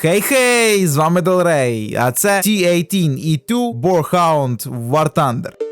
Хей-хей! З вами Долрей, а це T18E2 Borehound War Thunder.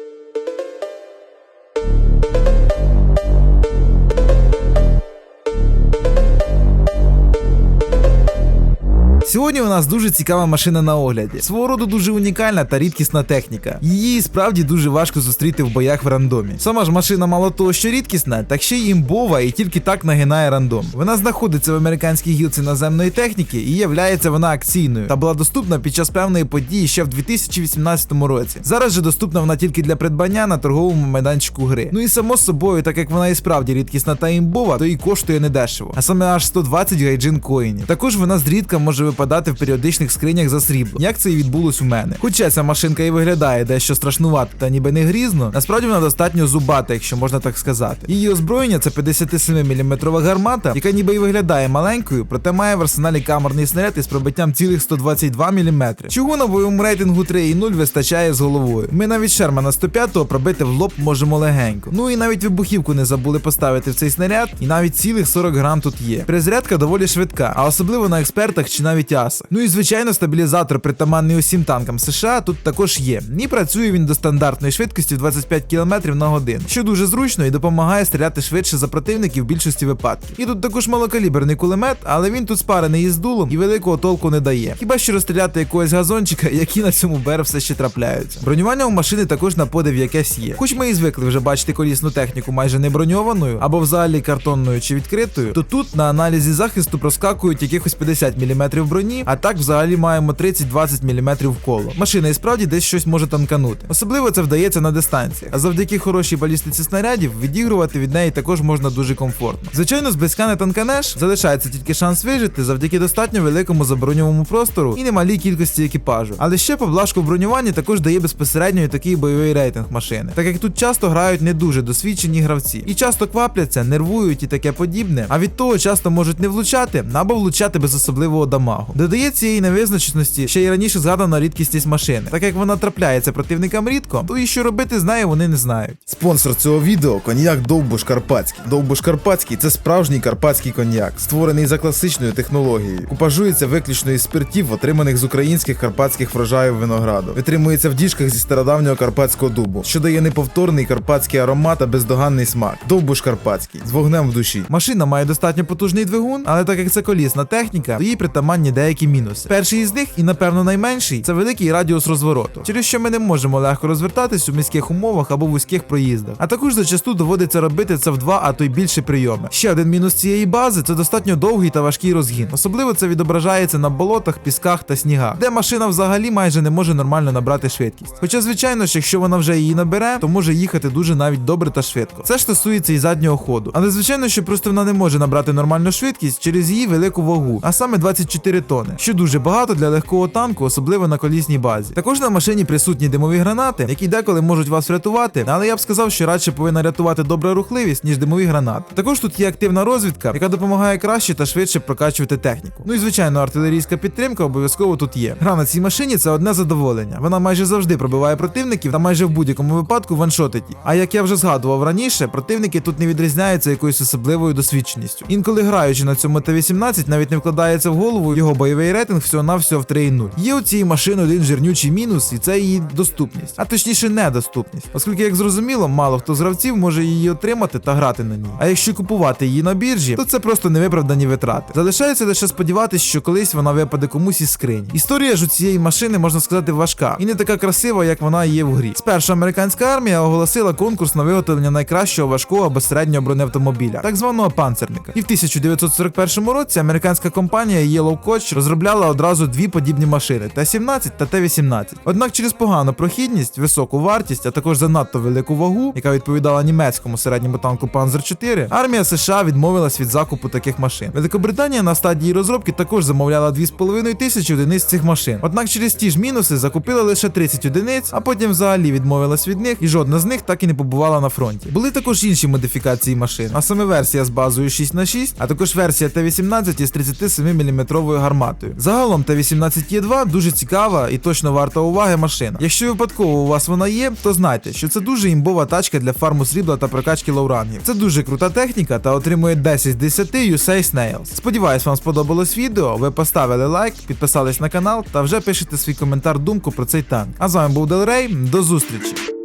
Сьогодні у нас дуже цікава машина на огляді. Свого роду дуже унікальна та рідкісна техніка. Її справді дуже важко зустріти в боях в рандомі. Сама ж машина мало того, що рідкісна, так ще й імбова і тільки так нагинає рандом. Вона знаходиться в американській гілці наземної техніки і являється вона акційною та була доступна під час певної події ще в 2018 році. Зараз же доступна вона тільки для придбання на торговому майданчику гри. Ну і само собою, так як вона і справді рідкісна та імбова, то і коштує недешево, а саме аж 120 гайджин коїнів. Також вона зрідка може випадати в періодичних скринях за срібло, як це і відбулось у мене. Хоча ця машинка і виглядає дещо страшнувато та ніби не грізно, насправді вона достатньо зубата, якщо можна так сказати. Її озброєння це 57-мм гармата, яка ніби і виглядає маленькою, проте має в арсеналі камерний снаряд із пробиттям цілих 122 мм. Чого на бойовому рейтингу 3.0 вистачає з головою. Ми навіть Шермана 105-го пробити в лоб можемо легенько. Ну і навіть вибухівку не забули поставити в цей снаряд, і навіть цілих 40 грам тут є. Перезарядка доволі швидка, а особливо на експертах чи навіть асах. Ну і звичайно, стабілізатор притаманний усім танкам США тут також є. І працює він до стандартної швидкості в 25 км на годину, що дуже зручно і допомагає стріляти швидше за противників в більшості випадків. І тут також малокаліберний кулемет, але він тут спарений із дулом і великого толку не дає. Хіба що розстріляти якогось газончика, які на цьому БР все ще трапляються. Бронювання у машини також на подив якесь є. Хоч ми і звикли вже бачити колісну техніку майже не броньованою або взагалі картонною чи відкритою, то тут на аналізі захисту проскакують якихось 50 мм броні, а так взагалі маємо 30-20 мм коло. Машина і справді десь щось може танканути. Особливо це вдається на дистанціях. А завдяки хорошій балістиці снарядів відігрувати від неї також можна дуже комфортно. Звичайно, зблизька не танканеш, залишається тільки шанс вижити завдяки достатньо великому заброньовому простору і немалій кількості екіпажу. Але ще поблажку в бронюванні також дає безпосередньо і такий бойовий рейтинг машини, так як тут часто грають не дуже досвідчені гравці і часто квапляться, нервують і таке подібне. А від того часто можуть не влучати або влучати без особливого дамагу. Додає цієї невизначеності ще й раніше згадана рідкісність машини. Так як вона трапляється противникам рідко, то і що робити з нею вони не знають. Спонсор цього відео коньяк Довбуш Карпатський. Довбуш Карпатський це справжній карпатський коньяк, створений за класичною технологією. Купажується виключно із спиртів, отриманих з українських карпатських врожаїв винограду. Витримується в діжках зі стародавнього карпатського дубу, що дає неповторний карпатський аромат та бездоганний смак. Довбуш Карпатський з вогнем в душі. Машина має достатньо потужний двигун, але так як це колісна техніка, то їй притаманні деякі мінуси. Перший із них, і напевно найменший, це великий радіус розвороту, через що ми не можемо легко розвертатись у міських умовах або вузьких проїздах. А також зачасту доводиться робити це в два, а то й більше прийоми. Ще один мінус цієї бази це достатньо довгий та важкий розгін. Особливо це відображається на болотах, пісках та снігах, де машина взагалі майже не може нормально набрати швидкість. Хоча, звичайно ж, якщо вона вже її набере, то може їхати дуже навіть добре та швидко. Це ж стосується і заднього ходу. Але звичайно, що просто вона не може набрати нормальну швидкість через її велику вагу, а саме 24 тони, що дуже багато для легкого танку, особливо на колісній базі. Також на машині присутні димові гранати, які деколи можуть вас врятувати, але я б сказав, що радше повинна рятувати добра рухливість, ніж димові гранати. Також тут є активна розвідка, яка допомагає краще та швидше прокачувати техніку. Ну і звичайно, артилерійська підтримка обов'язково тут є. Гра на цій машині це одне задоволення. Вона майже завжди пробиває противників та майже в будь-якому випадку ваншотить. А як я вже згадував раніше, противники тут не відрізняються якоюсь особливою досвідченістю. Інколи граючи на цьому Т-18, навіть не вкладається в голову його бойовий рейтинг всього навсього в 3.0. Є у цій машини один жирнючий мінус, і це її доступність, а точніше недоступність, оскільки, як зрозуміло, мало хто з гравців може її отримати та грати на ній. А якщо купувати її на біржі, то це просто невиправдані витрати. Залишається лише сподіватися, що колись вона випаде комусь із скрині. Історія ж у цієї машини можна сказати важка і не така красива, як вона є в грі. Спершу американська армія оголосила конкурс на виготовлення найкращого важкого або середнього бронеавтомобіля, так званого панцерника. І в 1941 році американська компанія Yellow Coach розробляла одразу дві подібні машини Т-17 та Т-18. Однак через погану прохідність, високу вартість, а також занадто велику вагу, яка відповідала німецькому середньому танку Panzer 4, армія США відмовилась від закупу таких машин. Великобританія на стадії розробки також замовляла 2,5 тисячі одиниць цих машин. Однак через ті ж мінуси закупила лише 30 одиниць, а потім взагалі відмовилась від них, і жодна з них так і не побувала на фронті. Були також інші модифікації машин, а саме версія з базою 6х6, а також версія Т-18 із 37 мм гарматою. Загалом Т-18Е2 дуже цікава і точно варта уваги машина. Якщо випадково у вас вона є, то знайте, що це дуже імбова тачка для фарму срібла та прокачки лоурангів. Це дуже крута техніка та отримує 10 з 10 USA Snails. Сподіваюсь, вам сподобалось відео. Ви поставили лайк, підписались на канал та вже пишете свій коментар думку про цей танк. А з вами був Делрей. До зустрічі!